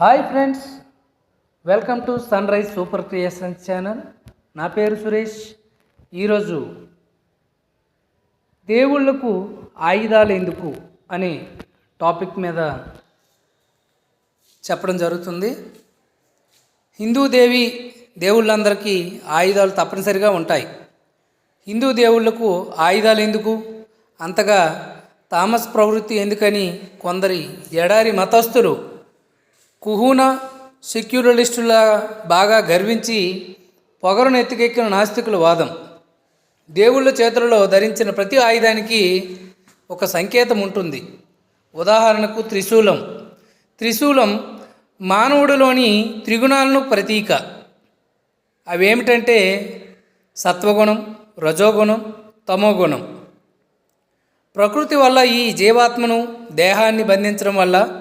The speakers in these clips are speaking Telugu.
Hi friends welcome to sun rise super creations channel. నా పేరు సురేష్. ఈరోజు దేవుళ్ళకు ఆయుధాలు ఎందుకు అనే టాపిక్ మీద చెప్పడం జరుగుతుంది. హిందూ దేవి దేవుళ్ళందరికీ ఆయుధాలు తప్పనిసరిగా ఉంటాయి. హిందూ దేవుళ్ళకు ఆయుధాలు ఎందుకు? అంతగా తామస్ ప్రవృత్తి ఎందుకని కొందరి ఎడారి మతస్థులు కుహూన సెక్యులరిస్టుల బాగా గర్వించి పొగరును ఎత్తుకెక్కిన నాస్తికుల వాదం. దేవుళ్ళ చేతులలో ధరించిన ప్రతి ఆయుధానికి ఒక సంకేతం ఉంటుంది. ఉదాహరణకు త్రిశూలం. త్రిశూలం మానవుడిలోని త్రిగుణాలను ప్రతీక. అవేమిటంటే సత్వగుణం రజోగుణం తమోగుణం. ప్రకృతి వల్ల ఈ జీవాత్మను దేహాన్ని బంధించడం వల్ల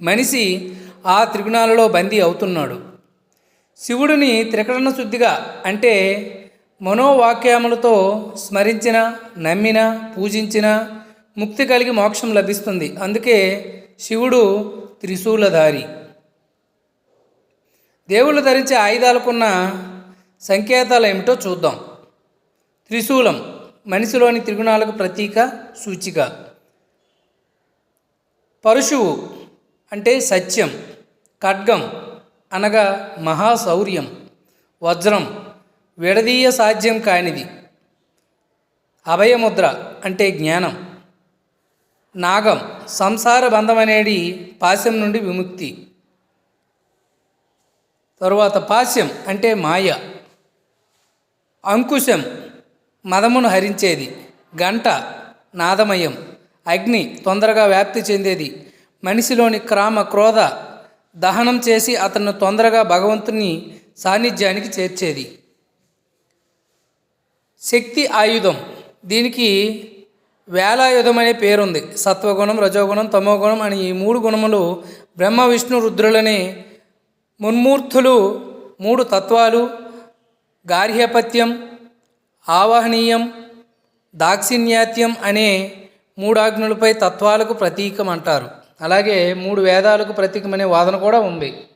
మనిషి ఆ త్రిగుణాలలో బందీ అవుతున్నాడు. శివుడిని త్రికరణ శుద్ధిగా అంటే మనోవాక్యములతో స్మరించిన నమ్మిన పూజించిన ముక్తి కలిగి మోక్షం లభిస్తుంది. అందుకే శివుడు త్రిశూలధారి. దేవుళ్ళు ధరించే ఆయుధాలకున్న సంకేతాలు ఏమిటో చూద్దాం. త్రిశూలం మనిషిలోని త్రిగుణాలకు ప్రతీక సూచిక. పరశువు అంటే సత్యం ఖడ్గం అనగా మహాశౌర్యం వజ్రం విడదీయ సాధ్యం కానిది. అభయముద్ర అంటే జ్ఞానం. నాగం సంసార బంధం అనేది పాశ్యం నుండి విముక్తి. తరువాత పాశ్యం అంటే మాయ. అంకుశం మదమును హరించేది. గంట నాదమయం. అగ్ని తొందరగా వ్యాప్తి చెందేది. మనిషిలోని క్రామ క్రోధ దహనం చేసి అతను తొందరగా భగవంతుని సాన్నిధ్యానికి చేర్చేది. శక్తి ఆయుధం. దీనికి వేలాయుధం అనే పేరుంది. సత్వగుణం రజోగుణం తమోగుణం అని ఈ మూడు గుణములు బ్రహ్మ విష్ణు రుద్రులనే మున్మూర్తులు మూడు తత్వాలు. గార్హ్యపత్యం ఆవాహనీయం దాక్షిణ్యాత్యం అనే మూడాజ్ఞులపై తత్వాలకు ప్రతీకం అంటారు అలాగే మూడు వేదాలకు ప్రతీకమనే వాదన కూడా ఉంది.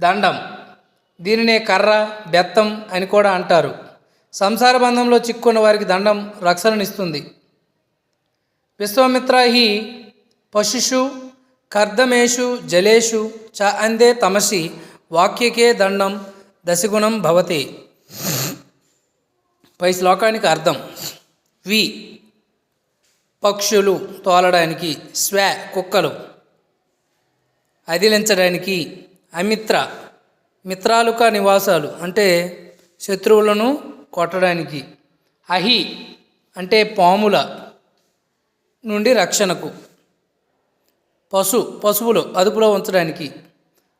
దండం. దీనినే కర్ర బెత్తం అని కూడా అంటారు. సంసార బంధంలో చిక్కున్న వారికి దండం రక్షణనిస్తుంది. విశ్వామిత్ర హి పశుషు కర్దమేషు జలేషు చ అందే తమసి వాక్యకే దండం దశగుణం భవతి. పై శ్లోకానికి అర్థం. వి. పక్షులు తోలడానికి స్వ కుక్కలు అదిలించడానికి అమిత్ర మిత్రాలుక నివాసాలు అంటే శత్రువులను కొట్టడానికి అహి అంటే పాముల నుండి రక్షణకు పశు పశువులు అదుపులో ఉంచడానికి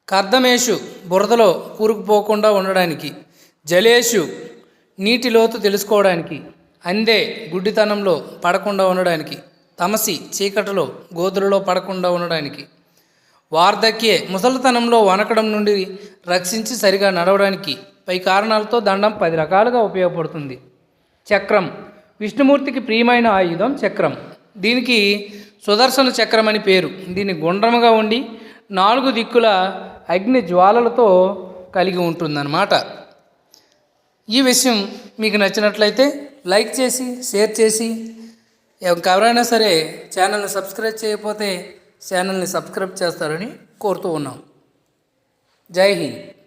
కర్దమేషు బురదలో కూరుకుపోకుండా ఉండడానికి జలేషు నీటి లోతు తెలుసుకోవడానికి అందే గుడ్డితనంలో పడకుండా ఉండడానికి తమసి చీకటిలో గోదులలో పడకుండా ఉండడానికి వార్ధక్యే ముసలితనంలో వనకడం నుండి రక్షించి సరిగా నడవడానికి పై కారణాలతో దండం పది రకాలుగా ఉపయోగపడుతుంది. చక్రం. విష్ణుమూర్తికి ప్రియమైన ఆయుధం చక్రం. దీనికి సుదర్శన చక్రం అని పేరు. దీని గుండ్రముగా ఉండి నాలుగు దిక్కుల అగ్ని జ్వాలలతో కలిగి ఉంటుందన్నమాట. ఈ విషయం మీకు నచ్చినట్లయితే లైక్ చేసి షేర్ చేసి ఎవరైనా సరే ఛానల్ని సబ్స్క్రైబ్ చేయకపోతే ఛానల్ని సబ్స్క్రైబ్ చేస్తారని కోరుతూ ఉన్నాం. జై హింద్.